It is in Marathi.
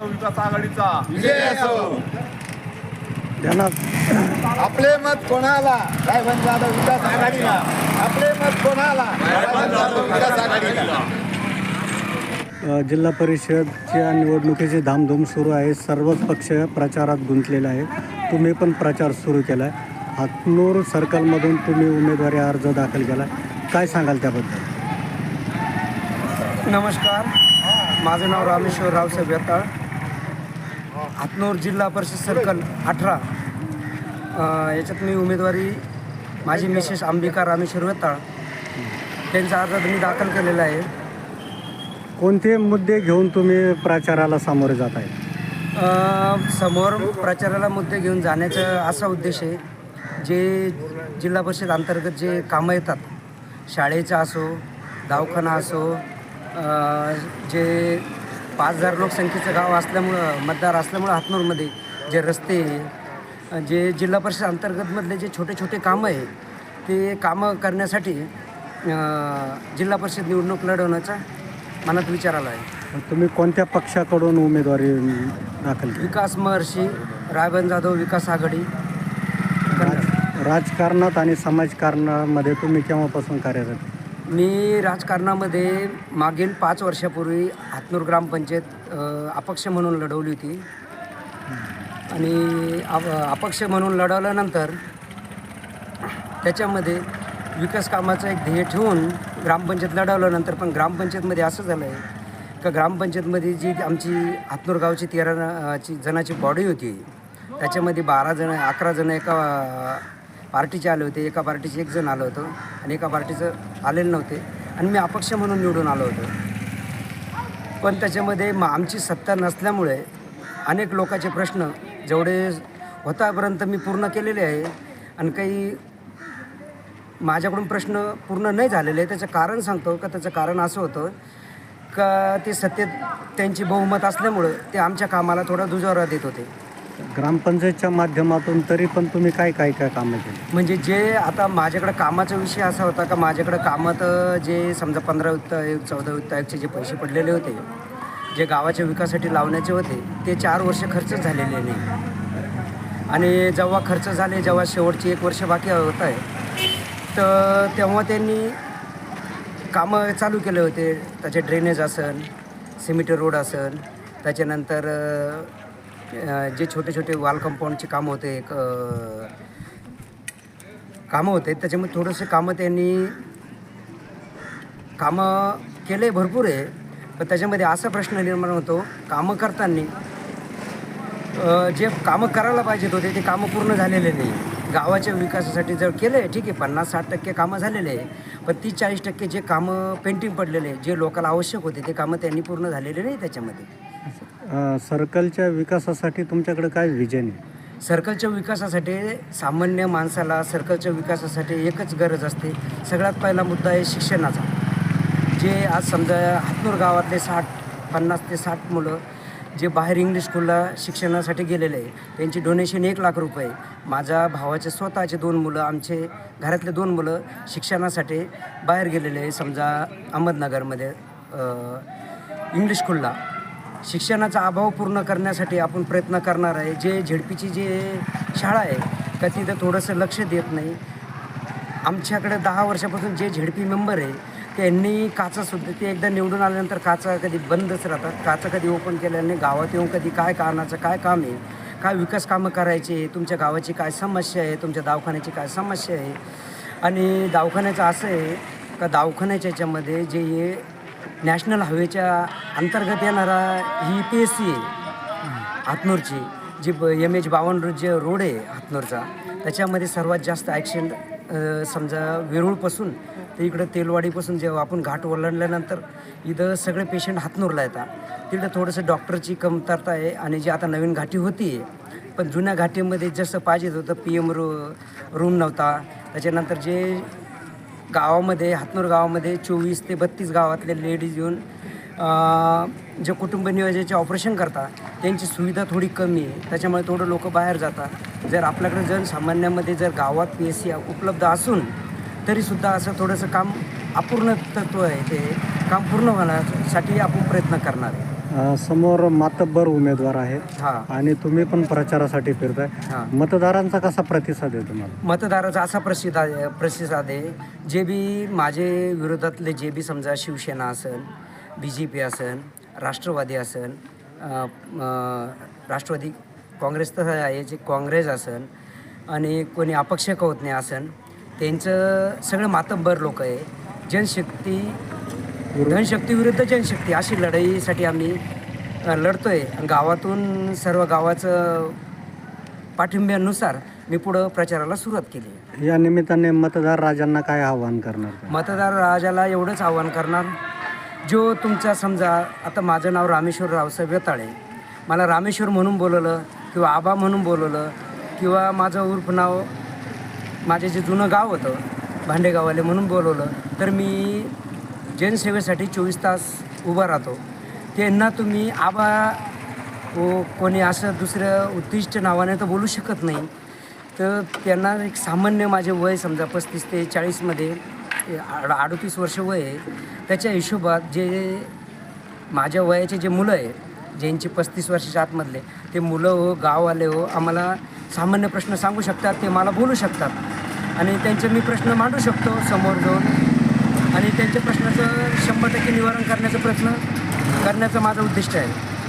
विकास आघाडीचा. विजय असो. ध्यानात आपले मत कोणाला? रायबंद जाधव विकास आघाडीला. आपले मत कोणाला? विकास आघाडीला. जिल्हा परिषदच्या निवडणुकीची धामधूम सुरू आहे. सर्वच पक्ष प्रचारात गुंतलेले आहे तुम्ही पण प्रचार सुरू केला आहे हातनूर सर्कलमधून तुम्ही उमेदवारी अर्ज दाखल केला काय सांगाल त्याबद्दल? नमस्कार. माझं नाव रामेश्वर रावसाहेब यताळ. हातनूर जिल्हा परिषद सर्कल अठरा. याच्यात मी उमेदवारी माझी मिसेस अंबिका रामेश्वर यताळ त्यांचा अर्ज मी दाखल केलेला आहे. कोणते मुद्दे घेऊन तुम्ही प्रचाराला सामोरे जात आहे? समोर प्रचाराला मुद्दे घेऊन जाण्याचा असा उद्देश आहे जे जिल्हा परिषद अंतर्गत जे कामं येतात शाळेचं असो दवाखाना असो जे पाच हजार लोकसंख्येचं गाव असल्यामुळं मतदार असल्यामुळं हातनूरमध्ये जे रस्ते जे जिल्हा परिषद अंतर्गतमधले जे छोटे छोटे कामं आहे ते कामं करण्यासाठी जिल्हा परिषद निवडणूक लढवण्याचा मनात विचार आला आहे तुम्ही कोणत्या पक्षाकडून उमेदवारी दाखल विकास महर्षी रायबंद जाधव विकास आघाडी. राजकारणात आणि समाजकारणामध्ये तुम्ही केव्हापासून कार्यरत? मी राजकारणामध्ये मागील पाच वर्षापूर्वी हातनूर ग्रामपंचायत अपक्ष म्हणून लढवली होती. आणि अप अपक्ष म्हणून लढवल्यानंतर त्याच्यामध्ये विकास कामाचं एक ध्येय ठेवून ग्रामपंचायत लढवल्यानंतर पण ग्रामपंचायतमध्ये असं झालं आहे का ग्रामपंचायतमध्ये जी आमची हातनूर गावची तेरा ची जणाची बॉडी होती त्याच्यामध्ये बारा जण अकरा जण एका पार्टीचे आले होते. एका पार्टीचे एक जण आलं होतं आणि एका पार्टीचं आलेलं नव्हते. आणि मी अपक्ष म्हणून निवडून आलो होतो. पण त्याच्यामध्ये मग आमची सत्ता नसल्यामुळे अनेक लोकांचे प्रश्न जेवढे होतापर्यंत मी पूर्ण केलेले आहे आणि काही माझ्याकडून प्रश्न पूर्ण नाही झालेले त्याचं कारण सांगतो का? त्याचं कारण असं होतं का ते सत्तेत त्यांची बहुमत असल्यामुळं ते आमच्या कामाला थोडा दुजारा देत होते. ग्रामपंचायतच्या माध्यमातून तरी पण तुम्ही काय काय काय कामं केली? म्हणजे जे आता माझ्याकडे कामाचा विषय असा होता का माझ्याकडे कामात जे समजा पंधरा वित्त आयोग चौदा वित्त आयोगचे जे पैसे पडलेले होते जे गावाच्या विकासासाठी लावण्याचे होते ते चार वर्ष खर्च झालेले नाही. आणि जेव्हा खर्च झाले जेव्हा शेवटची एक वर्ष बाकी होत आहे तर तेव्हा त्यांनी कामं चालू केले होते. त्याचे ड्रेनेज असन सिमेंट रोड असन त्याच्यानंतर जे छोटे छोटे वॉल कंपाऊंडचे कामं होते एक कामं होते त्याच्यामुळे थोडंसं कामं त्यांनी कामं केले भरपूर आहे पण त्याच्यामध्ये असा प्रश्न निर्माण होतो कामं करताना जे कामं करायला पाहिजेत होते ते कामं पूर्ण झालेले नाही. गावाच्या विकासासाठी जर केले ठीक आहे पन्नास साठ टक्के कामं झालेले आहे पण तीस चाळीस टक्के जे कामं पेंटिंग पडलेले जे लोकांना आवश्यक होते ते कामं त्यांनी पूर्ण झालेले नाही त्याच्यामध्ये. अ, सर्कलच्या विकासासाठी तुमच्याकडे काय विजन आहे? सर्कलच्या विकासासाठी सामान्य माणसाला सर्कलच्या विकासासाठी एकच गरज असते. सगळ्यात पहिला मुद्दा आहे शिक्षणाचा. जे आज समजा हातनूर गावातले साठ पन्नास ते साठ मुलं जे बाहेर इंग्लिश स्कूलला शिक्षणासाठी गेलेले आहे त्यांची डोनेशन एक लाख रुपये. माझ्या भावाचे स्वतःचे दोन मुलं आमचे घरातले दोन मुलं शिक्षणासाठी बाहेर गेलेले आहे समजा अहमदनगरमध्ये अ, इंग्लिश स्कूलला शिक्षणाचा अभाव पूर्ण करण्यासाठी आपण प्रयत्न करणार आहे. जे झेडपीची जे शाळा आहे का तिथं थोडंसं लक्ष देत नाही. आमच्याकडे दहा वर्षापासून जे झेडपी मेंबर आहे त्यांनी काचासुद्धा ते एकदा निवडून आल्यानंतर काचा कधी बंदच राहतात. काचा कधी ओपन केल्याने गावात येऊन कधी काय कारणाचं काय काम आहे? काय विकास कामं करायचे तुमच्या गावाची काय समस्या आहे? तुमच्या दवाखान्याची काय समस्या आहे? आणि दवाखान्याचं असं आहे का दवाखान्याच्या याच्यामध्ये जे हे नॅशनल हायवेच्या अंतर्गत येणारा ही पी एस सी आहे हातनूरची जी ब एम एच बावन्न जे रोड आहे हातनूरचा त्याच्यामध्ये सर्वात जास्त ॲक्सिडेंट समजा वेरूळपासून ते इकडं तेलवाडीपासून जेव्हा आपण घाट ओलांडल्यानंतर इथं सगळे पेशंट हातनूरला येतात. तिकडं थोडंसं डॉक्टरची कमतरता आहे आणि जी आता नवीन घाटी होती आहे पण जुन्या घाटीमध्ये जसं पाहिजे होतं पी एम रू रूम नव्हता. त्याच्यानंतर जे गावामध्ये हातनूर गावामध्ये चोवीस ते बत्तीस गावातले लेडीज येऊन जे कुटुंब नियोजनाचे ऑपरेशन करतात त्यांची सुविधा थोडी कमी आहे. त्याच्यामुळे थोडं लोक बाहेर जातात. जर आपल्याकडे जनसामान्यामध्ये जर गावात पी एस सी उपलब्ध असून तरीसुद्धा असं थोडंसं काम अपूर्ण तत्व आहे ते काम पूर्ण होण्यासाठी आपण प्रयत्न करणार आहे. अ, समोर मातब्बर उमेदवार आहेत हां. आणि तुम्ही पण प्रचारासाठी फिरताय. हां. मतदारांचा कसा प्रतिसाद आहे तुम्हाला? मतदाराचा असा प्रसिद्ध आहे प्रतिसाद आहे जे बी माझे विरोधातले जे बी समजा शिवसेना असेल बी जे पी असेल राष्ट्रवादी असेल अ, राष्ट्रवादी काँग्रेस तर आहे जे काँग्रेस असेल आणि कोणी अपक्ष कवतने असेल त्यांचं सगळं मातब्बर लोक आहे. जनशक्ती धनशक्ती विरुद्ध जनशक्ती अशी लढाईसाठी आम्ही लढतोय. गावातून सर्व गावाचं पाठिंब्यानुसार मी पुढं प्रचाराला सुरुवात केली. या निमित्ताने मतदार राजांना काय आवाहन करणार? मतदार राजाला एवढंच आव्हान करणार जो तुमचा समजा आता माझं नाव रामेश्वर रावसाहेब वेताळे मला रामेश्वर म्हणून बोलवलं किंवा आबा म्हणून बोलवलं किंवा माझं उर्फ नाव माझे जे जुनं गाव होतं भांडेगावाले म्हणून बोलवलं तर मी जनसेवेसाठी चोवीस तास उभा राहतो. त्यांना तुम्ही आबा व कोणी असं दुसरं उद्दिष्ट नावाने तर बोलू शकत नाही. तर त्यांना एक सामान्य माझे वय समजा पस्तीस ते चाळीसमध्ये आड अडतीस वर्ष वय आहे. त्याच्या हिशोबात जे माझ्या वयाचे जे मुलं आहे ज्यांचे पस्तीस वर्षाच्या आतमधले ते मुलं हो गाववाले हो आम्हाला सामान्य प्रश्न सांगू शकतात ते मला बोलू शकतात. आणि त्यांचे मी प्रश्न मांडू शकतो समोर जाऊन. आणि त्यांच्या प्रश्नाचं शंभर टक्के निवारण करण्याचा प्रयत्न करण्याचं माझं उद्दिष्ट आहे.